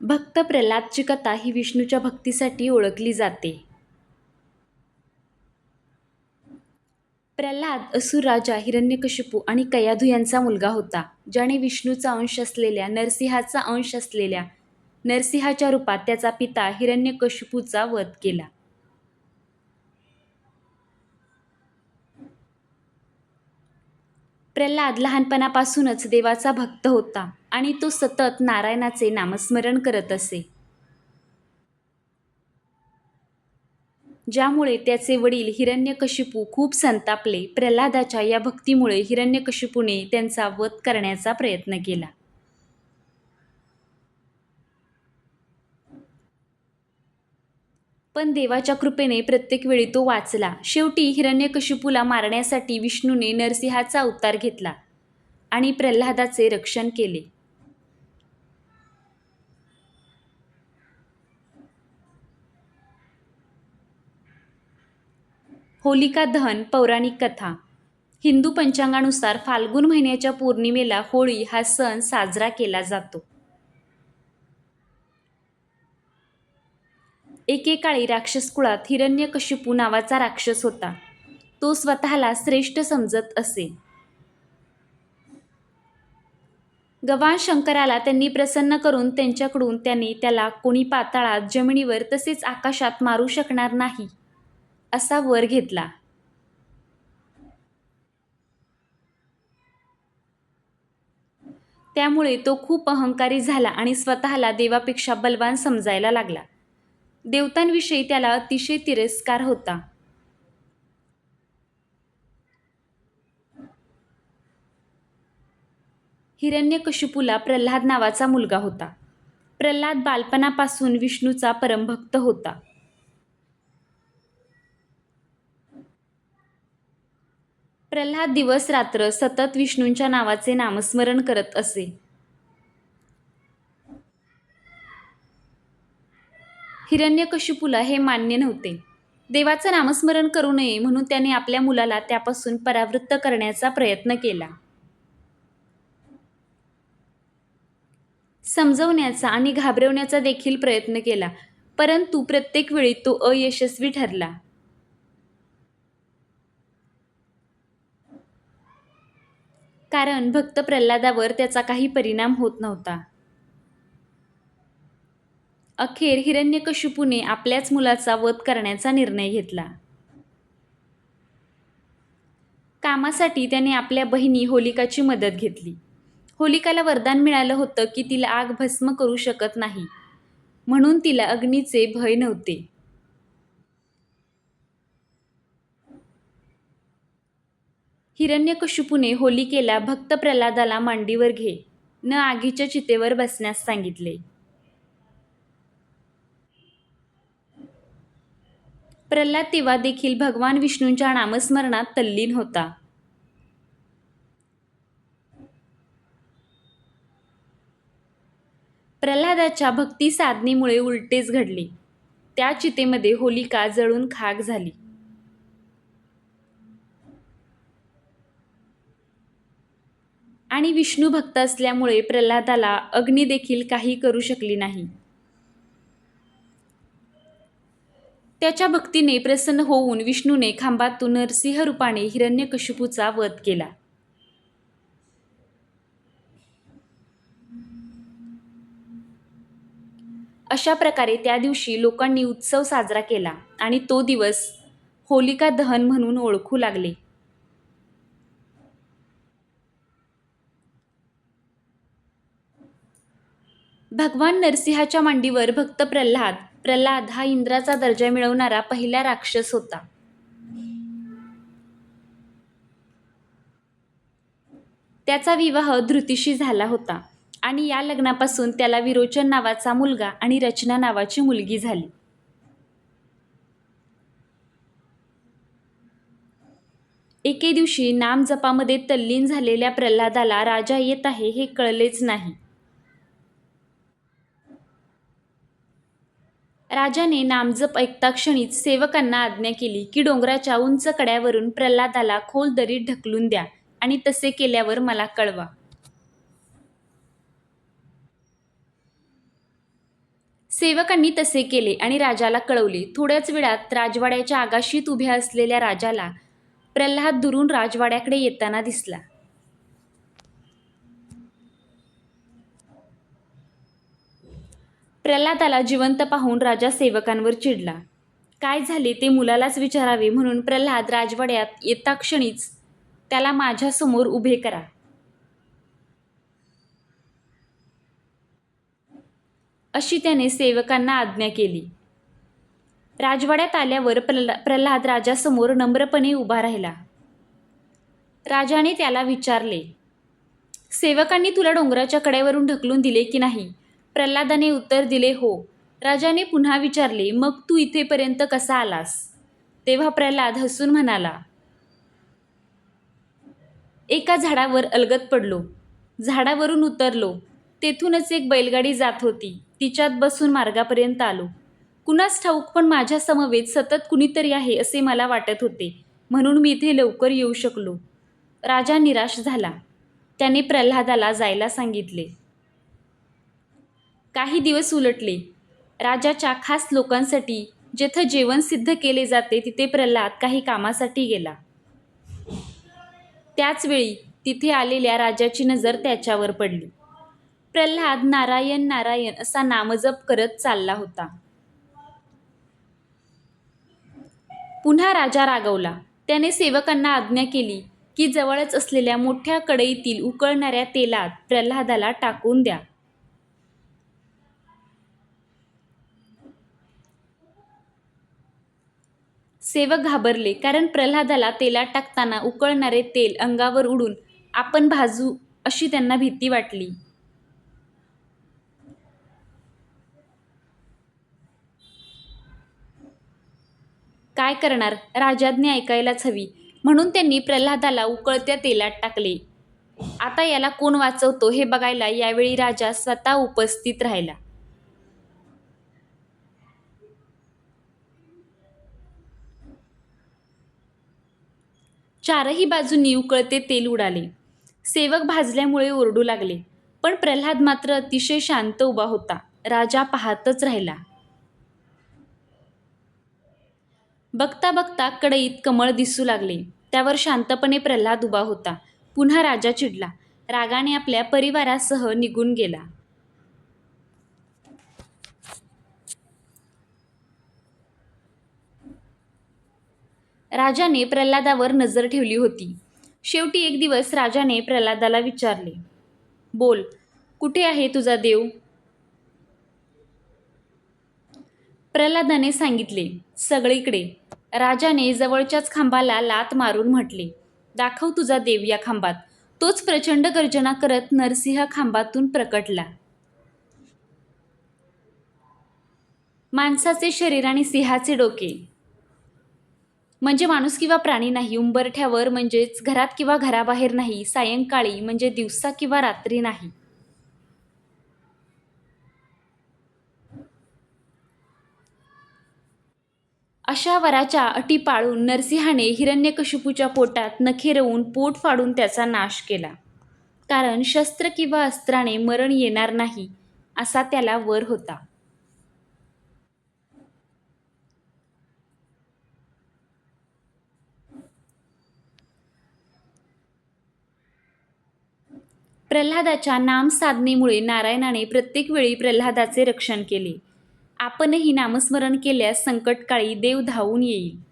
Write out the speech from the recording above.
भक्त प्रल्हादची कथा ही विष्णूच्या भक्तीसाठी ओळखली जाते. प्रल्हाद असुर राजा हिरण्यकशिपू आणि कयाधू यांचा मुलगा होता, ज्याने विष्णूचा अंश असलेल्या नरसिंहाचा अंश असलेल्या नरसिंहाच्या रूपात त्याचा पिता हिरण्यकशिपूचा वध केला. प्रल्हाद लहानपणापासूनच देवाचा भक्त होता आणि तो सतत नारायणाचे नामस्मरण करत असे. ज्यामुळे त्याचे वडील हिरण्यकशिपू खूप संतापले. प्रल्हादाच्या या भक्तीमुळे हिरण्यकशिपूने त्यांचा वध करण्याचा प्रयत्न केला. पण देवाच्या कृपेने प्रत्येक वेळी तो वाचला. शेवटी हिरण्यकशिपूला मारण्यासाठी विष्णूने नरसिंहाचा अवतार घेतला आणि प्रल्हादाचे रक्षण केले. होलिका दहन पौराणिक कथा, हिंदू पंचांगानुसार फाल्गुन महिन्याच्या पौर्णिमेला होळी हा सण साजरा केला जातो. एकेकाळी राक्षस कुळात हिरण्यकशिपू नावाचा राक्षस होता. तो स्वतःला श्रेष्ठ समजत असे. गवान शंकराला त्यांनी प्रसन्न करून त्यांच्याकडून त्याने त्याला कोणी पाताळात, जमिनीवर तसेच आकाशात मारू शकणार नाही, असा वर घेतला. त्यामुळे तो खूप अहंकारी झाला आणि स्वतःला देवापेक्षा बलवान समजायला लागला. देवतांविषयी त्याला अतिशय तिरस्कार होता. हिरण्यकशिपूला प्रल्हाद नावाचा मुलगा होता. प्रल्हाद बालपणापासून विष्णूचा परमभक्त होता. प्रल्हाद दिवस-रात्र सतत विष्णूंच्या नावाचे नामस्मरण करत असे. हिरण्यकशिपूला हे मान्य नव्हते. देवाचं नामस्मरण करू नये म्हणून त्याने आपल्या मुलाला त्यापासून परावृत्त करण्याचा प्रयत्न केला. समजवण्याचा आणि घाबरवण्याचा देखील प्रयत्न केला, परंतु प्रत्येक वेळी तो अयशस्वी ठरला. कारण भक्त प्रल्हादावर त्याचा काही परिणाम होत नव्हता. अखेर हिरण्यकशिपूने आपल्याच मुलाचा वध करण्याचा निर्णय घेतला. कामासाठी त्याने आपल्या बहिणी होलिकाची मदत घेतली. होलिकाला वरदान मिळालं होतं की तिला आग भस्म करू शकत नाही, म्हणून तिला अग्नीचे भय नव्हते. हिरण्यकशिपूने होलिकेला भक्त प्रल्हादाला मांडीवर घे, न आगीच्या चितेवर बसण्यास सांगितले. प्रल्हाद तेव्हा देखील भगवान विष्णूंच्या नामस्मरणात तल्लीन होता. प्रल्हादाच्या भक्तिसाधनेमुळे उलटेच घडले. त्या चितेमध्ये होलिका जळून खाक झाली. आणि विष्णू भक्त असल्यामुळे प्रल्हादाला अग्नी देखील काही करू शकली नाही. त्याच्या भक्तीने प्रसन्न होऊन विष्णूने खांबातून नरसिंह रूपाने हिरण्यकशिपूचा वध केला. अशा प्रकारे त्या दिवशी लोकांनी उत्सव साजरा केला आणि तो दिवस होलिका दहन म्हणून ओळखू लागले. भगवान नरसिंहाच्या मांडीवर भक्त प्रल्हाद प्रल्हाद हा इंद्राचा दर्जा मिळवणारा पहिला राक्षस होता. त्याचा विवाह धृतीशी झाला होता आणि या लग्नापासून त्याला विरोचन नावाचा मुलगा आणि रचना नावाची मुलगी झाली. एके दिवशी नामजपामध्ये तल्लीन झालेल्या प्रल्हादाला राजा येत आहे हे कळलेच नाही. राजाने नामजप ऐकताक्षणीच सेवकांना आज्ञा केली की डोंगराच्या उंच कड्यावरून प्रल्हादाला खोल दरीत ढकलून द्या आणि तसे केल्यावर मला कळवा. सेवकांनी तसे केले आणि राजाला कळवले थोड्याच वेळात राजवाड्याच्या आगाशीत उभ्या असलेल्या राजाला प्रल्हाद दुरून राजवाड्याकडे येताना दिसला प्रल्हादाला जिवंत पाहून राजा सेवकांवर चिडला. काय झाले ते मुलालाच विचारावे म्हणून प्रल्हाद राजवाड्यात येता क्षणीच त्याला माझ्यासमोर उभे करा. अशी त्याने सेवकांना आज्ञा केली. राजवाड्यात आल्यावर प्रल्हा प्रल्हाद राजासमोर नम्रपणे उभा राहिला. राजाने त्याला विचारले सेवकांनी तुला डोंगराच्या कड्यावरून ढकलून दिले की नाही? प्रल्हादाने उत्तर दिले हो. राजाने पुन्हा विचारले मग तू इथेपर्यंत कसा आलास? तेव्हा प्रल्हाद हसून म्हणाला एका झाडावर अलगत पडलो. झाडावरून उतरलो. तेथूनच एक बैलगाडी जात होती. तिच्यात बसून मार्गापर्यंत आलो. कुणास ठाऊक पण माझ्या समवेत सतत कुणीतरी आहे असे मला वाटत होते. म्हणून मी इथे लवकर येऊ शकलो. राजा निराश झाला. त्याने प्रल्हादाला जायला सांगितले. काही दिवस उलटले. राजाच्या खास लोकांसाठी जेथं जेवण सिद्ध केले जाते तिथे प्रल्हाद काही कामासाठी गेला. त्याचवेळी तिथे आलेल्या राजाची नजर त्याच्यावर पडली. प्रल्हाद नारायण नारायण असा नामजप करत चालला होता. पुन्हा राजा रागवला. त्याने सेवकांना आज्ञा केली की जवळच असलेल्या मोठ्या कढईतील उकळणाऱ्या तेलात प्रल्हादाला टाकून द्या. सेवक घाबरले कारण प्रल्हादाला तेलात टाकताना उकळणारे तेल अंगावर उडून आपण भाजू अशी त्यांना भीती वाटली. काय करणार? राजाज्ञा ऐकायलाच हवी. म्हणून त्यांनी प्रल्हादाला उकळत्या तेलात टाकले. आता याला कोण वाचवतो हे बघायला यावेळी राजा स्वतः उपस्थित राहिला. चारही बाजूंनी उकळते तेल उडाले. सेवक भाजल्यामुळे ओरडू लागले पण प्रल्हाद मात्र अतिशय शांत उभा होता. राजा पाहतच राहिला. बघता बघता कडईत कमळ दिसू लागले. त्यावर शांतपणे प्रल्हाद उभा होता. पुन्हा राजा चिडला. रागाने आपल्या परिवारासह निघून गेला. राजाने प्रल्हादावर नजर ठेवली होती. शेवटी एक दिवस राजाने प्रल्हादाला विचारले बोल कुठे आहे तुझा देव? प्रल्हादाने सांगितले सगळीकडे. राजाने जवळच्याच खांबाला लात मारून म्हटले दाखव तुझा देव या खांबात. तोच प्रचंड गर्जना करत नरसिंह खांबातून प्रकटला. माणसाचे शरीर आणि सिंहाचे डोके म्हणजे माणूस किंवा प्राणी नाही उंबरठ्यावर म्हणजेच घरात किंवा घराबाहेर नाही सायंकाळी म्हणजे दिवसा किंवा रात्री नाही. अशा वराच्या अटी पाळून नरसिंहाने हिरण्यकशिपूच्या पोटात नखे रवून पोट फाडून त्याचा नाश केला. कारण शस्त्र किंवा अस्त्राने मरण येणार नाही असा त्याला वर होता. प्रल्हादाच्या नामसाधनेमुळे नारायणाने प्रत्येक वेळी प्रल्हादाचे रक्षण केले. आपणही नामस्मरण केल्यास संकटकाळी देव धावून येईल.